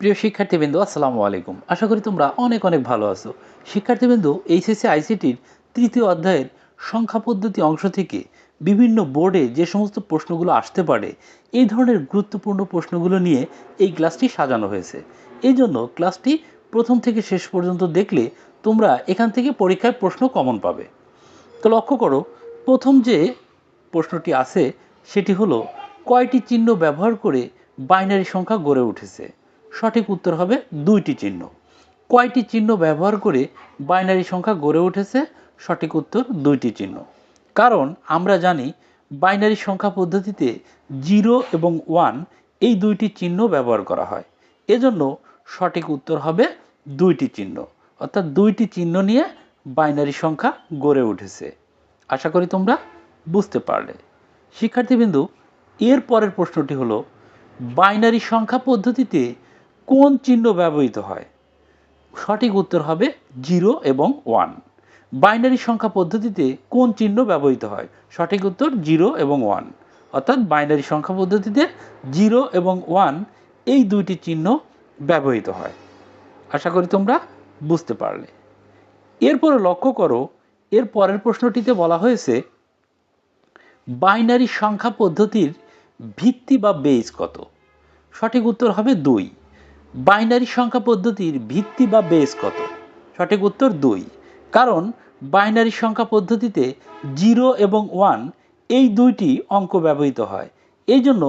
প্রিয় শিক্ষার্থীবৃন্দ, আসসালামু আলাইকুম। আশা করি তোমরা অনেক অনেক ভালো আছো। শিক্ষার্থীবৃন্দ, এইচএসসি আইসিটির তৃতীয় অধ্যায়ের সংখ্যা পদ্ধতি অংশ থেকে বিভিন্ন বোর্ডে যে সমস্ত প্রশ্নগুলো আসতে পারে, এই ধরনের গুরুত্বপূর্ণ প্রশ্নগুলো নিয়ে এই ক্লাসটি সাজানো হয়েছে। এই জন্য ক্লাসটি প্রথম থেকে শেষ পর্যন্ত দেখলে তোমরা এখান থেকে পরীক্ষায় প্রশ্ন কমন পাবে। তো লক্ষ্য করো, প্রথম যে প্রশ্নটি আছে, সেটি হলো, কয়টি চিহ্ন ব্যবহার করে বাইনারি সংখ্যা গড়ে উঠেছে? সঠিক উত্তর হবে দুইটি চিহ্ন। কয়টি চিহ্ন ব্যবহার করে বাইনারি সংখ্যা গড়ে উঠেছে? সঠিক উত্তর দুইটি চিহ্ন। কারণ আমরা জানি বাইনারি সংখ্যা পদ্ধতিতে জিরো এবং ওয়ান এই দুইটি চিহ্ন ব্যবহার করা হয়। এজন্য সঠিক উত্তর হবে দুইটি চিহ্ন। অর্থাৎ দুইটি চিহ্ন নিয়ে বাইনারি সংখ্যা গড়ে উঠেছে। আশা করি তোমরা বুঝতে পারলে। শিক্ষার্থীবিন্দু, এর পরের প্রশ্নটি হলো, বাইনারি সংখ্যা পদ্ধতিতে কোন চিহ্ন ব্যবহৃত হয়? সঠিক উত্তর হবে জিরো এবং ওয়ান। বাইনারি সংখ্যা পদ্ধতিতে কোন চিহ্ন ব্যবহৃত হয়? সঠিক উত্তর জিরো এবং ওয়ান। অর্থাৎ বাইনারি সংখ্যা পদ্ধতিতে জিরো এবং ওয়ান এই দুইটি চিহ্ন ব্যবহৃত হয়। আশা করি তোমরা বুঝতে পারলে। এরপরে লক্ষ্য করো, এর পরের প্রশ্নটিতে বলা হয়েছে, বাইনারি সংখ্যা পদ্ধতির ভিত্তি বা বেজ কত? সঠিক উত্তর হবে দুই। বাইনারি সংখ্যা পদ্ধতির ভিত্তি বা বেজ কত? সঠিক উত্তর দুই। কারণ বাইনারি সংখ্যা পদ্ধতিতে জিরো এবং ওয়ান এই দুইটি অঙ্ক ব্যবহৃত হয়। এই জন্য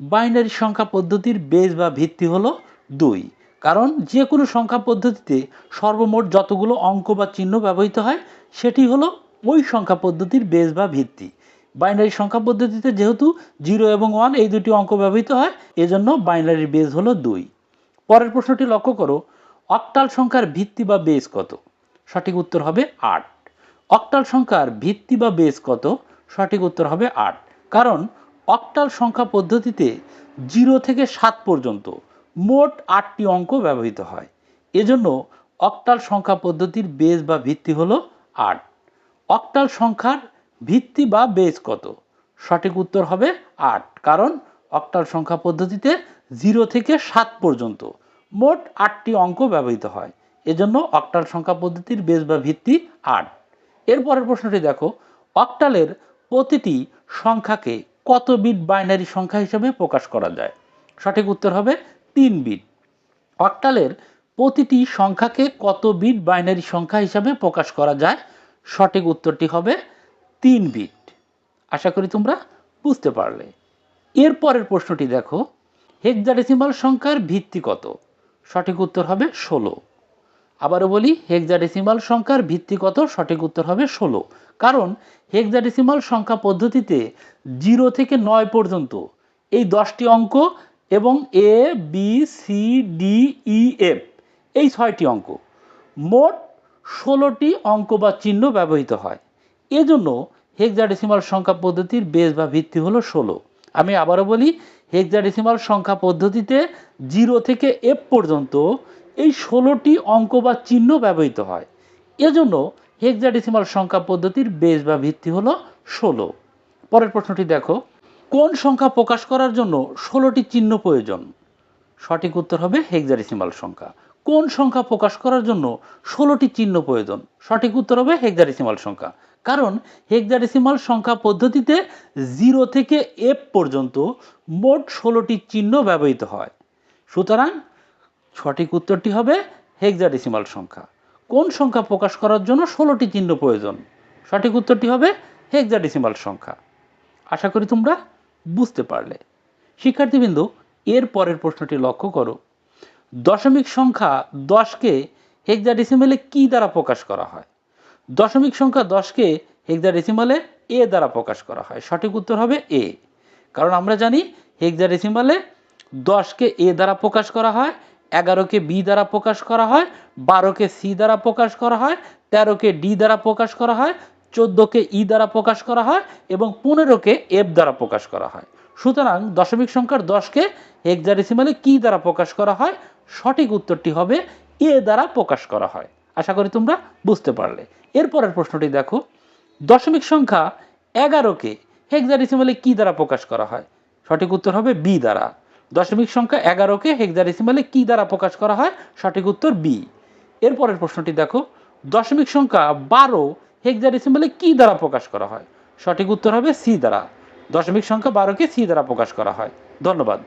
বাইনারি সংখ্যা পদ্ধতির বেজ বা ভিত্তি হলো দুই। কারণ যে কোনো সংখ্যা পদ্ধতিতে সর্বমোট যতগুলো অঙ্ক বা চিহ্ন ব্যবহৃত হয়, সেটি হলো ওই সংখ্যা পদ্ধতির বেজ বা ভিত্তি। বাইনারি সংখ্যা পদ্ধতিতে যেহেতু জিরো এবং ওয়ান এই দুটি অঙ্ক ব্যবহৃত হয়, এজন্য বাইনারির বেজ হলো দুই। পরের প্রশ্নটি লক্ষ্য করো, অক্টাল সংখ্যার ভিত্তি বা বেস কত? সঠিক উত্তর হবে আট। অক্টাল সংখ্যার ভিত্তি বা বেস কত? সঠিক উত্তর হবে আট। কারণ অক্টাল সংখ্যা পদ্ধতিতে জিরো থেকে সাত পর্যন্ত মোট আটটি অঙ্ক ব্যবহৃত হয়। এজন্য অক্টাল সংখ্যা পদ্ধতির বেস বা ভিত্তি হলো আট। অক্টাল সংখ্যার ভিত্তি বা বেস কত? সঠিক উত্তর হবে আট। কারণ অক্টাল সংখ্যা পদ্ধতিতে জিরো থেকে সাত পর্যন্ত মোট আটটি অঙ্ক ব্যবহৃত হয়। এজন্য অক্টাল সংখ্যা পদ্ধতির বেজ বা ভিত্তি আট। এরপরের প্রশ্নটি দেখো। অক্টালের প্রতিটি সংখ্যাকে কত বিট বাইনারি সংখ্যা হিসেবে প্রকাশ করা যায়? সঠিক উত্তর হবে তিন বিট। অক্টালের প্রতিটি সংখ্যাকে কত বিট বাইনারি সংখ্যা হিসাবে প্রকাশ করা যায়? সঠিক উত্তরটি হবে তিন বিট। আশা করি তোমরা বুঝতে পারলে। এরপরের প্রশ্নটি দেখো। হেক্সাডেসিমাল সংখ্যার ভিত্তি কত? সঠিক উত্তর হবে ষোলো। আবারও বলি হেক্সাডেসিমাল সংখ্যার ভিত্তি কত? সঠিক উত্তর হবে ষোলো। কারণ হেক্সাডেসিমাল সংখ্যা পদ্ধতিতে জিরো থেকে নয় পর্যন্ত এই দশটি অঙ্ক এবং A B C D E F এই ছয়টি অঙ্ক মোট ষোলোটি অঙ্ক বা চিহ্ন ব্যবহৃত হয়। এজন্য হেক্সাডেসিমাল সংখ্যা পদ্ধতির বেস বা ভিত্তি হলো ষোলো। আমি আবারও বলি হেক্সাডেসিমাল সংখ্যা পদ্ধতিতে জিরো থেকে এফ পর্যন্ত এই ষোলোটি অঙ্ক বা চিহ্ন ব্যবহৃত হয়। এজন্য হেক্সাডেসিমাল সংখ্যা পদ্ধতির বেস বা ভিত্তি হলো ষোলো। পরের প্রশ্নটি দেখো, কোন সংখ্যা প্রকাশ করার জন্য ষোলোটি চিহ্ন প্রয়োজন? সঠিক উত্তর হবে হেক্সাডেসিমাল সংখ্যা। কোন সংখ্যা প্রকাশ করার জন্য ষোলোটি চিহ্ন প্রয়োজন? সঠিক উত্তর হবে হেক্সাডেসিমাল সংখ্যা। কারণ হেক্সাডেসিমাল সংখ্যা পদ্ধতিতে জিরো থেকে এফ পর্যন্ত মোট ষোলোটি চিহ্ন ব্যবহৃত হয়। সুতরাং সঠিক উত্তরটি হবে হেক্সাডেসিমাল সংখ্যা। কোন সংখ্যা প্রকাশ করার জন্য ষোলোটি চিহ্ন প্রয়োজন? সঠিক উত্তরটি হবে হেক্সাডেসিমাল সংখ্যা। আশা করি তোমরা বুঝতে পারলে। শিক্ষার্থীবৃন্দ, এর পরের প্রশ্নটি লক্ষ্য করো। দশমিক সংখ্যা দশকে হেক্সাডেসিমালে কি দ্বারা প্রকাশ করা হয়? দশমিক সংখ্যা দশকে হেক্সাডেসিমালে এ দ্বারা প্রকাশ করা হয়। সঠিক উত্তর হবে এ। কারণ আমরা জানি হেক্সাডেসিমালে দশকে এ দ্বারা প্রকাশ করা হয়, এগারোকে বি দ্বারা প্রকাশ করা হয়, বারোকে সি দ্বারা প্রকাশ করা হয়, তেরোকে ডি দ্বারা প্রকাশ করা হয়, চোদ্দোকে ই দ্বারা প্রকাশ করা হয় এবং পনেরোকে এফ দ্বারা প্রকাশ করা হয়। সুতরাং দশমিক সংখ্যার দশকে হেক্সাডেসিমালে কি দ্বারা প্রকাশ করা হয়? সঠিক উত্তরটি হবে এ দ্বারা প্রকাশ করা হয়। আশা করি তোমরা বুঝতে পারলে। এরপরের প্রশ্নটি দেখো, দশমিক সংখ্যা এগারোকে হেক্সাডেসিমালে কি দ্বারা প্রকাশ করা হয়? সঠিক উত্তর হবে বি দ্বারা। দশমিক সংখ্যা এগারোকে হেক্সাডেসিমালে কি দ্বারা প্রকাশ করা হয়? সঠিক উত্তর বি। এরপরের প্রশ্নটি দেখো, দশমিক সংখ্যা বারো হেক্সাডেসিমালে কি দ্বারা প্রকাশ করা হয়? সঠিক উত্তর হবে সি দ্বারা। দশমিক সংখ্যা বারোকে সি দ্বারা প্রকাশ করা হয়। ধন্যবাদ।